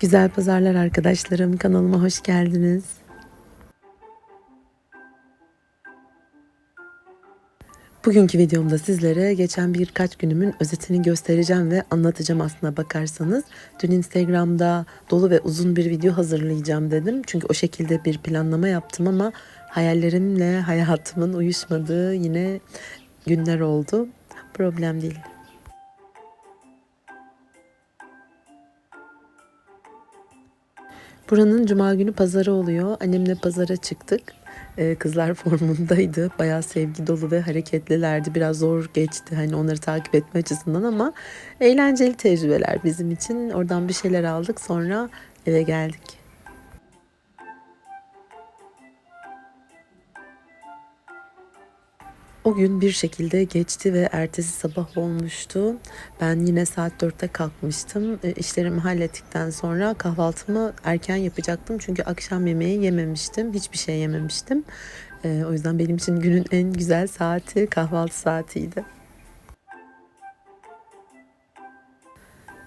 Güzel pazarlar arkadaşlarım. Kanalıma hoş geldiniz. Bugünkü videomda sizlere geçen birkaç günümün özetini göstereceğim ve anlatacağım aslına bakarsanız. Dün Instagram'da dolu ve uzun bir video hazırlayacağım dedim. Çünkü o şekilde bir planlama yaptım ama hayallerimle hayatımın uyuşmadığı yine günler oldu. Problem değil. Buranın cuma günü pazarı oluyor. Annemle pazara çıktık. Ee, kızlar formundaydı. Bayağı sevgi dolu ve hareketlilerdi. Biraz zor geçti hani onları takip etme açısından ama eğlenceli tecrübeler bizim için. Oradan bir şeyler aldık sonra eve geldik. O gün bir şekilde geçti ve ertesi sabah olmuştu. Ben yine saat 4'te kalkmıştım. E, işlerimi hallettikten sonra kahvaltımı erken yapacaktım. Çünkü akşam yemeği yememiştim. Hiçbir şey yememiştim. E, o yüzden benim için günün en güzel saati kahvaltı saatiydi.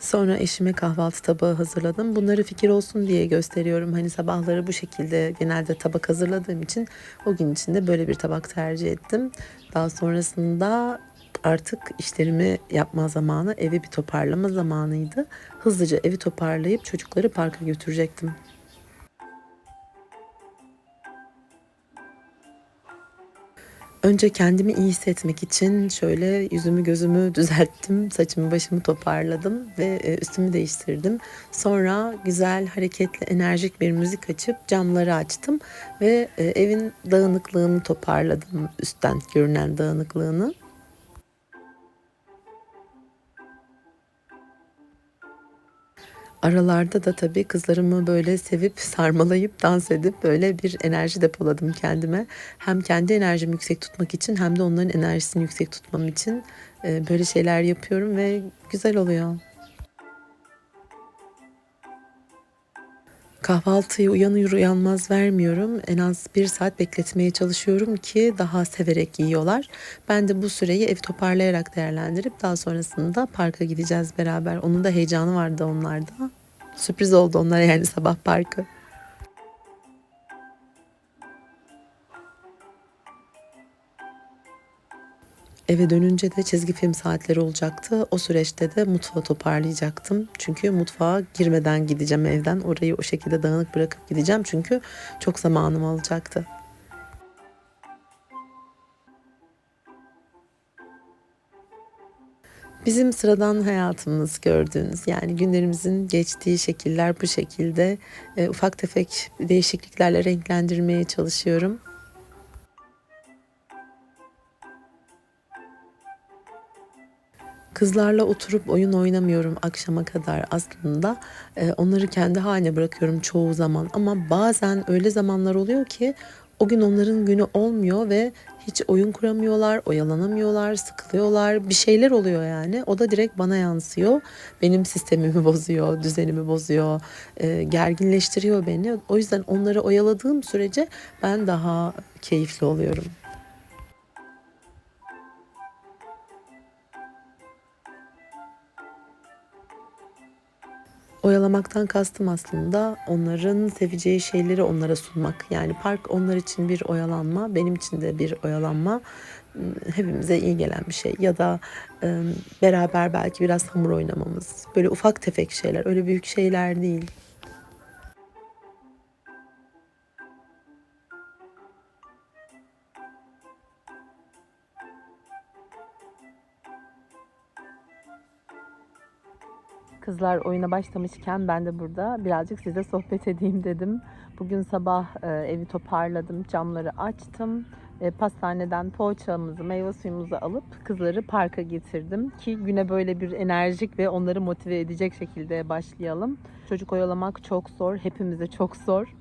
Sonra eşime kahvaltı tabağı hazırladım. Bunları fikir olsun diye gösteriyorum. Hani sabahları bu şekilde genelde tabak hazırladığım için o gün içinde böyle bir tabak tercih ettim. Daha sonrasında artık işlerimi yapma zamanı, evi bir toparlama zamanıydı. Hızlıca evi toparlayıp çocukları parka götürecektim. Önce kendimi iyi hissetmek için şöyle yüzümü gözümü düzelttim, saçımı başımı toparladım ve e, üstümü değiştirdim. Sonra güzel, hareketli, enerjik bir müzik açıp camları açtım ve e, evin dağınıklığını toparladım, üstten görünen dağınıklığını. Aralarda da tabii kızlarımı böyle sevip sarmalayıp dans edip böyle bir enerji depoladım kendime. Hem kendi enerjimi yüksek tutmak için hem de onların enerjisini yüksek tutmam için böyle şeyler yapıyorum ve güzel oluyor. Kahvaltıyı uyanır uyanmaz vermiyorum. En az bir saat bekletmeye çalışıyorum ki daha severek yiyorlar. Ben de bu süreyi ev toparlayarak değerlendirip daha sonrasında parka gideceğiz beraber. Onun da heyecanı vardı onlarda. Sürpriz oldu onlara yani sabah parkı. Eve dönünce de çizgi film saatleri olacaktı. O süreçte de mutfağı toparlayacaktım. Çünkü mutfağa girmeden gideceğim evden. Orayı o şekilde dağınık bırakıp gideceğim. Çünkü çok zamanım alacaktı. Bizim sıradan hayatımız gördüğünüz yani günlerimizin geçtiği şekiller bu şekilde e, ufak tefek değişikliklerle renklendirmeye çalışıyorum. Kızlarla oturup oyun oynamıyorum akşama kadar aslında. Ee, onları kendi haline bırakıyorum çoğu zaman ama bazen öyle zamanlar oluyor ki o gün onların günü olmuyor ve hiç oyun kuramıyorlar, oyalanamıyorlar, sıkılıyorlar. Bir şeyler oluyor yani. O da direkt bana yansıyor. Benim sistemimi bozuyor, düzenimi bozuyor, e, gerginleştiriyor beni. O yüzden onları oyaladığım sürece ben daha keyifli oluyorum. Oyalamaktan kastım aslında onların seveceği şeyleri onlara sunmak. Yani park onlar için bir oyalanma, benim için de bir oyalanma. Hepimize iyi gelen bir şey. Ya da e, beraber belki biraz hamur oynamamız. Böyle ufak tefek şeyler, öyle büyük şeyler değil. Kızlar oyuna başlamışken ben de burada birazcık size sohbet edeyim dedim. Bugün sabah e, evi toparladım, camları açtım. E, pastaneden poğaçamızı, meyve suyumuzu alıp kızları parka getirdim ki güne böyle bir enerjik ve onları motive edecek şekilde başlayalım. Çocuk oyalamak çok zor, hepimize çok zor.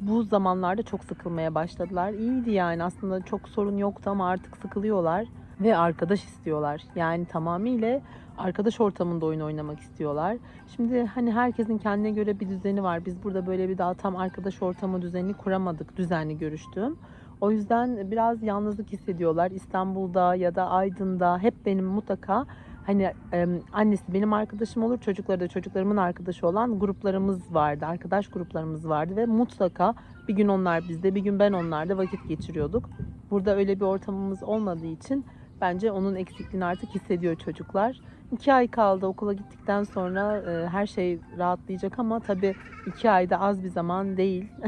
Bu zamanlarda çok sıkılmaya başladılar. İyiydi yani aslında çok sorun yoktu ama artık sıkılıyorlar ve arkadaş istiyorlar. Yani tamamıyla arkadaş ortamında oyun oynamak istiyorlar. Şimdi hani herkesin kendine göre bir düzeni var. Biz burada böyle bir daha tam arkadaş ortamı düzeni kuramadık düzenli görüştüğüm. O yüzden biraz yalnızlık hissediyorlar. İstanbul'da ya da Aydın'da hep benim mutlaka hani e, annesi benim arkadaşım olur, çocukları da çocuklarımın arkadaşı olan gruplarımız vardı, arkadaş gruplarımız vardı ve mutlaka bir gün onlar bizde, bir gün ben onlarda vakit geçiriyorduk. Burada öyle bir ortamımız olmadığı için bence onun eksikliğini artık hissediyor çocuklar. İki ay kaldı okula gittikten sonra e, her şey rahatlayacak ama tabii iki ayda az bir zaman değil.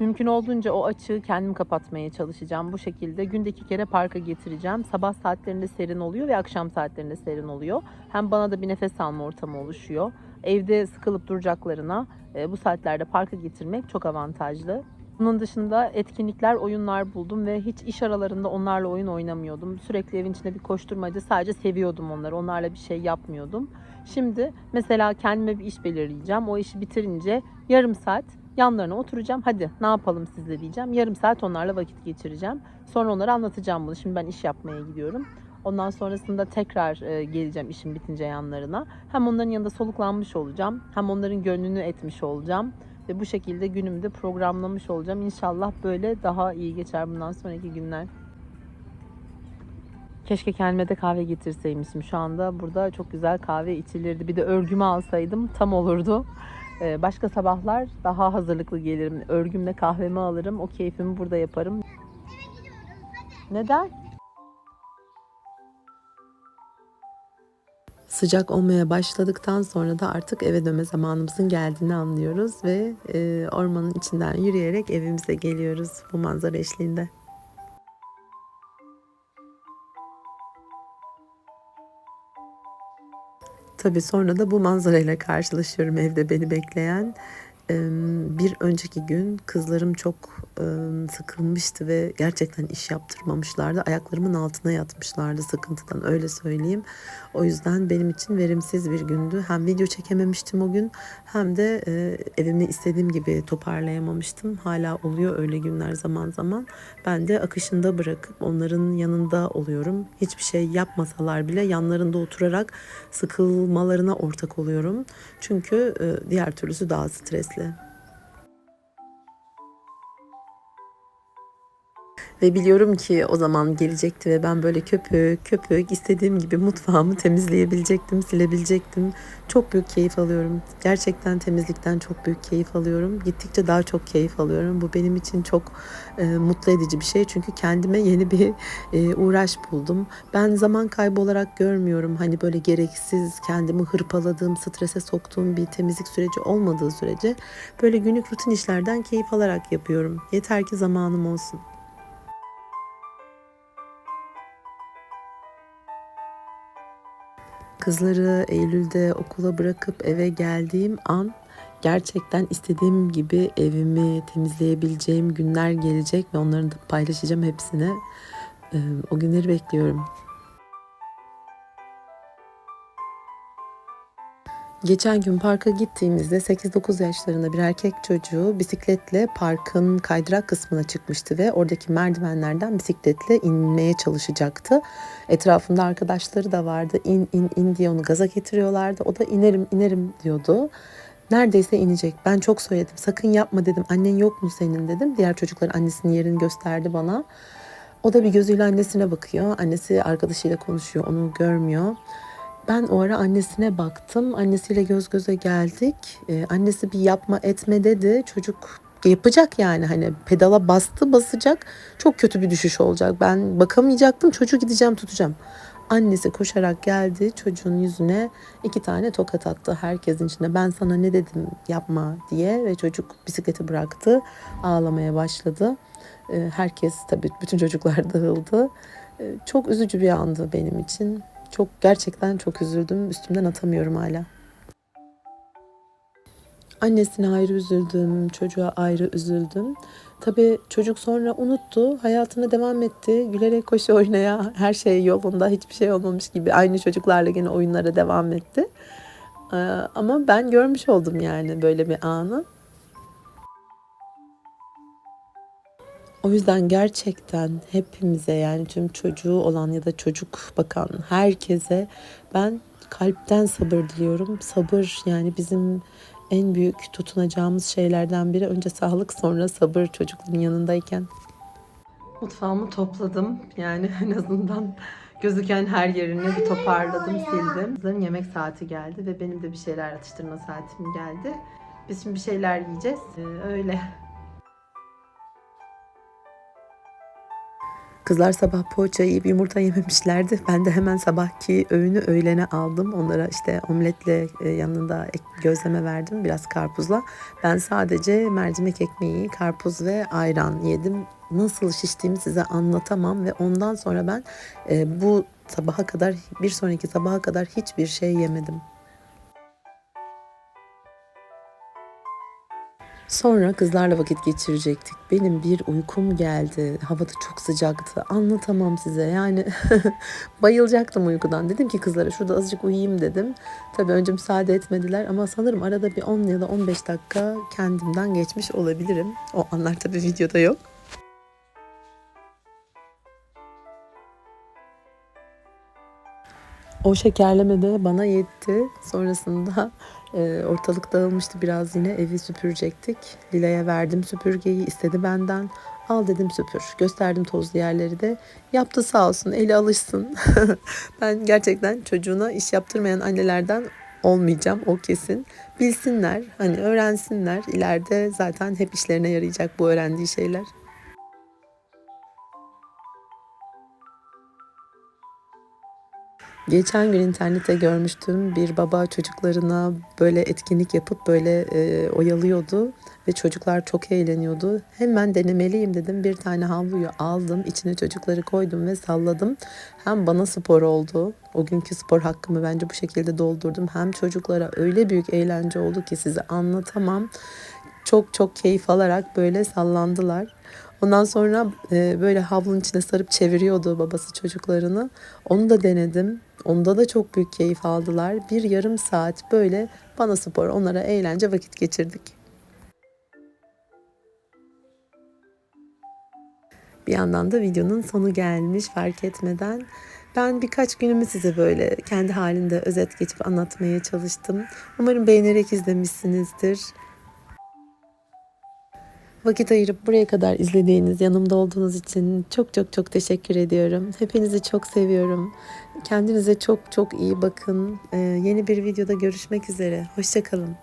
Mümkün olduğunca o açığı kendim kapatmaya çalışacağım. Bu şekilde günde iki kere parka getireceğim. Sabah saatlerinde serin oluyor ve akşam saatlerinde serin oluyor. Hem bana da bir nefes alma ortamı oluşuyor. Evde sıkılıp duracaklarına e, bu saatlerde parka getirmek çok avantajlı. Bunun dışında etkinlikler, oyunlar buldum ve hiç iş aralarında onlarla oyun oynamıyordum. Sürekli evin içinde bir koşturmacı, sadece seviyordum onları. Onlarla bir şey yapmıyordum. Şimdi mesela kendime bir iş belirleyeceğim. O işi bitirince yarım saat yanlarına oturacağım. Hadi ne yapalım sizle diyeceğim. Yarım saat onlarla vakit geçireceğim. Sonra onlara anlatacağım bunu. Şimdi ben iş yapmaya gidiyorum. Ondan sonrasında tekrar e, geleceğim işim bitince yanlarına. Hem onların yanında soluklanmış olacağım. Hem onların gönlünü etmiş olacağım. Ve bu şekilde günümü de programlamış olacağım. İnşallah böyle daha iyi geçer bundan sonraki günler. Keşke kendime de kahve getirseymişim. Şu anda burada çok güzel kahve içilirdi. Bir de örgümü alsaydım tam olurdu. Ee, Başka sabahlar daha hazırlıklı gelirim. Örgümle kahvemi alırım. O keyfimi burada yaparım. Neden? Sıcak olmaya başladıktan sonra da artık eve dönme zamanımızın geldiğini anlıyoruz ve e, ormanın içinden yürüyerek evimize geliyoruz bu manzara eşliğinde. Tabii sonra da bu manzarayla karşılaşıyorum evde beni bekleyen. Bir önceki gün kızlarım çok sıkılmıştı ve gerçekten iş yaptırmamışlardı. Ayaklarımın altına yatmışlardı sıkıntıdan öyle söyleyeyim. O yüzden benim için verimsiz bir gündü. Hem video çekememiştim o gün hem de eee, evimi istediğim gibi toparlayamamıştım. Hala oluyor öyle günler zaman zaman. Ben de akışında bırakıp onların yanında oluyorum. Hiçbir şey yapmasalar bile yanlarında oturarak sıkılmalarına ortak oluyorum. Çünkü e, diğer türlüsü daha stresli. sesle. Ve biliyorum ki o zaman gelecekti ve ben böyle köpük köpük istediğim gibi mutfağımı temizleyebilecektim, silebilecektim. Çok büyük keyif alıyorum. Gerçekten temizlikten çok büyük keyif alıyorum. Gittikçe daha çok keyif alıyorum. Bu benim için çok e, mutlu edici bir şey. Çünkü kendime yeni bir e, uğraş buldum. Ben zaman kaybı olarak görmüyorum. Hani böyle gereksiz kendimi hırpaladığım, strese soktuğum bir temizlik süreci olmadığı sürece böyle günlük rutin işlerden keyif alarak yapıyorum. Yeter ki zamanım olsun. Kızları Eylül'de okula bırakıp eve geldiğim an gerçekten istediğim gibi evimi temizleyebileceğim günler gelecek ve onları da paylaşacağım hepsine. Ee, O günleri bekliyorum. Geçen gün parka gittiğimizde 8-9 yaşlarında bir erkek çocuğu bisikletle parkın kaydırak kısmına çıkmıştı ve oradaki merdivenlerden bisikletle inmeye çalışacaktı. Etrafında arkadaşları da vardı. İn in in diye onu gaza getiriyorlardı. O da inerim inerim diyordu. Neredeyse inecek. Ben çok söyledim. Sakın yapma dedim. Annen yok mu senin dedim. Diğer çocukların annesinin yerini gösterdi bana. O da bir gözüyle annesine bakıyor. Annesi arkadaşıyla konuşuyor. Onu görmüyor. Ben o ara annesine baktım. Annesiyle göz göze geldik. Ee, annesi bir yapma etme dedi. Çocuk yapacak yani hani pedala bastı basacak. Çok kötü bir düşüş olacak. Ben bakamayacaktım. Çocuğu gideceğim tutacağım. Annesi koşarak geldi çocuğun yüzüne iki tane tokat attı herkesin içinde. Ben sana ne dedim yapma diye ve çocuk bisikleti bıraktı. Ağlamaya başladı. Ee, Herkes tabii bütün çocuklar dağıldı. Ee, Çok üzücü bir andı benim için. Çok gerçekten çok üzüldüm. Üstümden atamıyorum hala. Annesine ayrı üzüldüm, çocuğa ayrı üzüldüm. Tabii çocuk sonra unuttu, hayatına devam etti. Gülerek koşu oynaya, her şey yolunda, hiçbir şey olmamış gibi aynı çocuklarla gene oyunlara devam etti. Ee, Ama ben görmüş oldum yani böyle bir anı. O yüzden gerçekten hepimize yani tüm çocuğu olan ya da çocuk bakan herkese ben kalpten sabır diliyorum. Sabır yani bizim en büyük tutunacağımız şeylerden biri. Önce sağlık sonra sabır çocukların yanındayken. Mutfağımı topladım. Yani en azından gözüken her yerini bir toparladım, sildim. Kızların yemek saati geldi ve benim de bir şeyler atıştırma saatim geldi. Biz şimdi bir şeyler yiyeceğiz. Ee, öyle. Kızlar sabah poğaça yiyip yumurta yememişlerdi. Ben de hemen sabahki öğünü öğlene aldım. Onlara işte omletle e, yanında gözleme verdim. Biraz karpuzla. Ben sadece mercimek ekmeği, karpuz ve ayran yedim. Nasıl şiştiğimi size anlatamam ve ondan sonra ben e, bu sabaha kadar, bir sonraki sabaha kadar hiçbir şey yemedim. Sonra kızlarla vakit geçirecektik. Benim bir uykum geldi. Havada çok sıcaktı. Anlatamam size. Yani bayılacaktım uykudan. Dedim ki kızlara şurada azıcık uyuyayım dedim. Tabii önce müsaade etmediler ama sanırım arada bir 10 ya da 15 dakika kendimden geçmiş olabilirim. O anlar tabii videoda yok. O şekerleme de bana yetti. Sonrasında e, ortalık dağılmıştı biraz yine evi süpürecektik. Lile'ye verdim süpürgeyi istedi benden. Al dedim süpür. Gösterdim tozlu yerleri de. Yaptı sağ olsun eli alışsın. ben gerçekten çocuğuna iş yaptırmayan annelerden olmayacağım o kesin. Bilsinler hani öğrensinler. İleride zaten hep işlerine yarayacak bu öğrendiği şeyler. Geçen gün internette görmüştüm bir baba çocuklarına böyle etkinlik yapıp böyle e, oyalıyordu ve çocuklar çok eğleniyordu. Hemen denemeliyim dedim. Bir tane havluyu aldım, içine çocukları koydum ve salladım. Hem bana spor oldu. O günkü spor hakkımı bence bu şekilde doldurdum. Hem çocuklara öyle büyük eğlence oldu ki size anlatamam. Çok çok keyif alarak böyle sallandılar. Ondan sonra e, böyle havlunun içine sarıp çeviriyordu babası çocuklarını. Onu da denedim. Onda da çok büyük keyif aldılar. Bir yarım saat böyle bana spor, onlara eğlence vakit geçirdik. Bir yandan da videonun sonu gelmiş fark etmeden. Ben birkaç günümü size böyle kendi halinde özet geçip anlatmaya çalıştım. Umarım beğenerek izlemişsinizdir. Vakit ayırıp buraya kadar izlediğiniz, yanımda olduğunuz için çok çok çok teşekkür ediyorum. Hepinizi çok seviyorum. Kendinize çok çok iyi bakın. Ee, yeni bir videoda görüşmek üzere. Hoşçakalın.